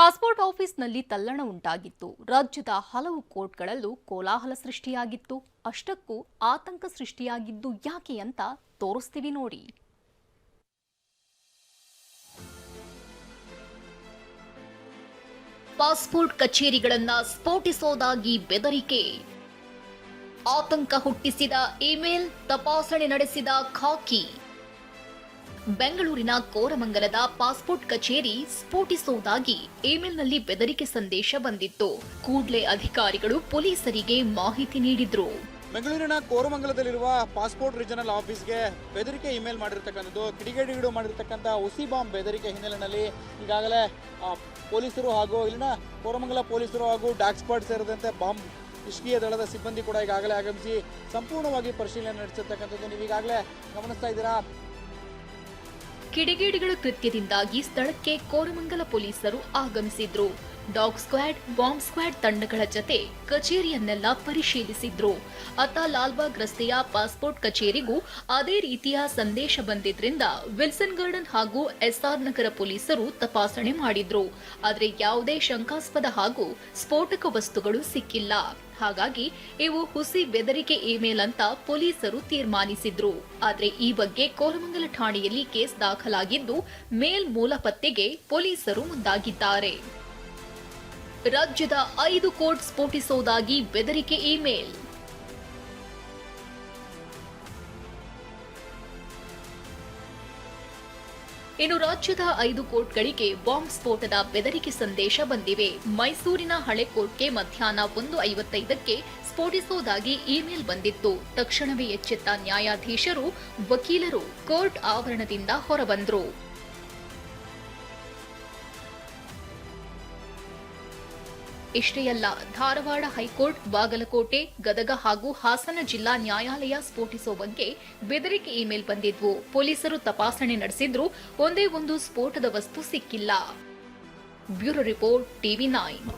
Passport ಆಫೀಸ್ನಲ್ಲಿ ತಲ್ಲಣ ಉಂಟಾಗಿತ್ತು. ರಾಜ್ಯದ ಹಲವು ಕೋರ್ಟ್ಗಳಲ್ಲೂ ಕೋಲಾಹಲ ಸೃಷ್ಟಿಯಾಗಿತ್ತು. ಅಷ್ಟಕ್ಕೂ ಆತಂಕ ಸೃಷ್ಟಿಯಾಗಿದ್ದು ಯಾಕೆ ಅಂತ ತೋರಿಸ್ತೀವಿ ನೋಡಿ. ಪಾಸ್ಪೋರ್ಟ್ ಕಚೇರಿಗಳನ್ನ ಸ್ಫೋಟಿಸೋದಾಗಿ ಬೆದರಿಕೆ. ಆತಂಕ ಹುಟ್ಟಿಸಿದ ಇಮೇಲ್ ತಪಾಸಣೆ ನಡೆಸಿದ ಖಾಕಿ. ಬೆಂಗಳೂರಿನ ಕೋರಮಂಗಲದ ಪಾಸ್ಪೋರ್ಟ್ ಕಚೇರಿ ಸ್ಫೋಟಿಸುವುದಾಗಿ ಇಮೇಲ್ನಲ್ಲಿ ಬೆದರಿಕೆ ಸಂದೇಶ ಬಂದಿತ್ತು. ಕೂಡಲೇ ಅಧಿಕಾರಿಗಳು ಪೊಲೀಸರಿಗೆ ಮಾಹಿತಿ ನೀಡಿದ್ರು. ಬೆಂಗಳೂರಿನ ಕೋರಮಂಗಲದಲ್ಲಿರುವ ಪಾಸ್ಪೋರ್ಟ್ ರೀಜನಲ್ ಆಫೀಸ್ಗೆ ಬೆದರಿಕೆ ಇಮೇಲ್ ಮಾಡಿರ್ತಕ್ಕಂಥದ್ದು ಕಿಡಿಗೇಡಿಗಳು ಮಾಡಿರ್ತಕ್ಕಂಥ ಉಸಿ ಬಾಂಬ್ ಬೆದರಿಕೆ ಹಿನ್ನೆಲೆಯಲ್ಲಿ ಈಗಾಗಲೇ ಪೊಲೀಸರು ಹಾಗೂ ಇಲ್ಲಿನ ಕೋರಮಂಗಲ ಪೊಲೀಸರು ಹಾಗೂ ಡಾಕ್ ಸ್ಕ್ವಾಡ್ ಸೇರಿದಂತೆ ಬಾಂಬ್ ನಿಷ್ಕ್ರಿಯ ದಳದ ಸಿಬ್ಬಂದಿ ಕೂಡ ಈಗಾಗಲೇ ಆಗಮಿಸಿ ಸಂಪೂರ್ಣವಾಗಿ ಪರಿಶೀಲನೆ ನಡೆಸಿರ್ತಕ್ಕಂಥದ್ದು. ನೀವು ಈಗಾಗಲೇ ಗಮನಿಸ್ತಾ ಇದ್ದೀರಾ? ಕಿಡಿಗೇಡಿಗಳ ಕೃತ್ಯದಿಂದಾಗಿ ಸ್ಥಳಕ್ಕೆ ಕೋರಮಂಗಲ ಪೊಲೀಸರು ಆಗಮಿಸಿದ್ರು. ಡಾಗ್ ಸ್ಕ್ವಾಡ್, ಬಾಂಬ್ ಸ್ಕ್ವಾಡ್ ತಂಡಗಳ ಜತೆ ಕಚೇರಿಯನ್ನೆಲ್ಲ ಪರಿಶೀಲಿಸಿದ್ರು. ಅತ ಲಾಲ್ಬಾಗ್ ರಸ್ತೆಯ ಪಾಸ್ಪೋರ್ಟ್ ಕಚೇರಿಗೂ ಅದೇ ರೀತಿಯ ಸಂದೇಶ ಬಂದಿದ್ರಿಂದ ವಿಲ್ಸನ್ ಗಾರ್ಡನ್ ಹಾಗೂ ಎಸ್ಆರ್ ನಗರ ಪೊಲೀಸರು ತಪಾಸಣೆ ಮಾಡಿದ್ರು. ಆದರೆ ಯಾವುದೇ ಶಂಕಾಸ್ಪದ ಹಾಗೂ ಸ್ಫೋಟಕ ವಸ್ತುಗಳು ಸಿಕ್ಕಿಲ್ಲ. ಹಾಗಾಗಿ ಇವು ಹುಸಿ ಬೆದರಿಕೆ ಇಮೇಲ್ ಅಂತ ಪೊಲೀಸರು ತೀರ್ಮಾನಿಸಿದ್ರು. ಆದರೆ ಈ ಬಗ್ಗೆ ಕೋರಮಂಗಲ ಠಾಣೆಯಲ್ಲಿ ಕೇಸ್ ದಾಖಲಾಗಿದ್ದು ಮೇಲ್ ಮೂಲ ಪತ್ತೆಗೆ ಪೊಲೀಸರು ಮುಂದಾಗಿದ್ದಾರೆ. ರಾಜ್ಯದ ಐದು ಕೋಟ್ ಸ್ಫೋಟಿಸುವುದಾಗಿ ಬೆದರಿಕೆ ಇಮೇಲ್. ಇನ್ನು ರಾಜ್ಯದ ಐದು ಕೋರ್ಟ್ಗಳಿಗೆ ಬಾಂಬ್ ಸ್ಫೋಟದ ಬೆದರಿಕೆ ಸಂದೇಶ ಬಂದಿವೆ. ಮೈಸೂರಿನ ಹಳೆ ಕೋರ್ಟ್ಗೆ ಮಧ್ಯಾಹ್ನ ಒಂದು ಐವತ್ತೈದಕ್ಕೆ ಸ್ಫೋಟಿಸುವುದಾಗಿ ಇಮೇಲ್ ಬಂದಿತ್ತು. ತಕ್ಷಣವೇ ಎಚ್ಚೆತ್ತ ನ್ಯಾಯಾಧೀಶರು, ವಕೀಲರು ಕೋರ್ಟ್ ಆವರಣದಿಂದ ಹೊರಬಂದ್ರು. ಇಷ್ಟೇ ಅಲ್ಲ ಧಾರವಾಡ ಹೈಕೋರ್ಟ್, ಬಾಗಲಕೋಟೆ, ಗದಗ ಹಾಗೂ ಹಾಸನ ಜಿಲ್ಲಾ ನ್ಯಾಯಾಲಯ ಸ್ಫೋಟಿಸೋ ಬಗ್ಗೆ ಬೆದರಿಕೆ ಇಮೇಲ್ ಬಂದಿದ್ವು. ಪೊಲೀಸರು ತಪಾಸಣೆ ನಡೆಸಿದ್ರು ಒಂದೇ ಒಂದು ಸ್ಫೋಟದ ವಸ್ತು ಸಿಕ್ಕಿಲ್ಲ. Bureau report, TV nine.